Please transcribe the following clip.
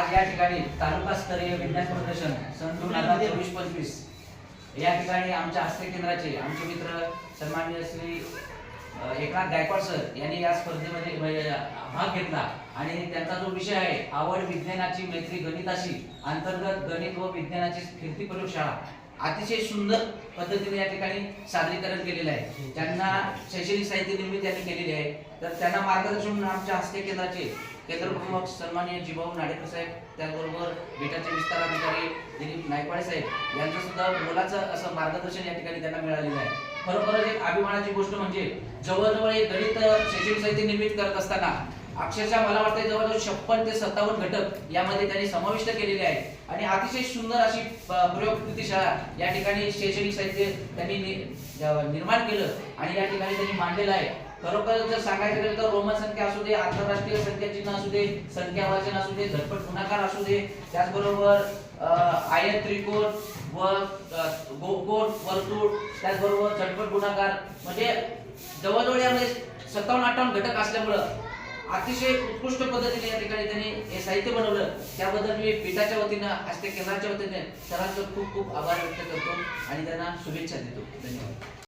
आज या ठिकाणी तालुका स्तरीय विज्ञान प्रदर्शन सन दोन हजार चोवीस पंचवीस. या ठिकाणी आमच्या हस्ते केंद्राचे आमचे मित्र सन्मान्य श्री एकनाथ गायकवाड सर यांनी या स्पर्धेमध्ये भाग घेतला. आणि त्यांचा जो विषय आहे आवड विज्ञानाची मैत्री गणिताशी अंतर्गत गणित व विज्ञानाची फिरती प्रयोगशाळा अतिशय सुंदर पद्धतीने या ठिकाणी सादरीकरण केलेलं आहे. त्यांना शैक्षणिक साहित्य निर्मिती त्यांनी केलेली आहे तर त्यांना मार्गदर्शन आमच्या हस्ते केंद्राचे केंद्रप्रमुख सन्माननीय जिभाऊ नाडेकर साहेब त्याचबरोबर बेटाचे विस्तार अधिकारी दिलीप नायकवाडे साहेब यांचं सुद्धा मोलाचं असं मार्गदर्शन या ठिकाणी त्यांना मिळालेलं आहे. खरोखरच एक अभिमानाची गोष्ट म्हणजे जवळजवळ एक गणित शैक्षणिक साहित्य निर्मित करत असताना अक्षरशः मला वाटतं जवळजवळ छप्पन ते सत्तावन्न घटक यामध्ये त्यांनी समाविष्ट केलेले आहेत. आणि अतिशय सुंदर अशी प्रयोगकृती शाळा या ठिकाणी शैक्षणिक साहित्य त्यांनी निर्माण केलं आणि या ठिकाणी त्यांनी मांडलेलं आहे. खरोखर जर सांगायचं गेलं तर रोमन संख्या असू दे आंतरराष्ट्रीय संख्या चिन्ह असू दे संख्या वाचन असू दे झटपट गुणाकार असू दे त्याचबरोबर अ, आयत त्रिकोण व गोकोण वर्तुळ त्याचबरोबर झटपट गुणाकार. म्हणजे जवळजवळ यामध्ये सत्तावन्न अठ्ठावन्न घटक असल्यामुळं अतिशय उत्कृष्ट पद्धतीने या ठिकाणी त्यांनी हे साहित्य बनवलं. त्याबद्दल मी पीठाच्या वतीनं ते केंद्राच्या वतीने सरांचं खूप खूप आभार व्यक्त करतो आणि त्यांना शुभेच्छा देतो. धन्यवाद.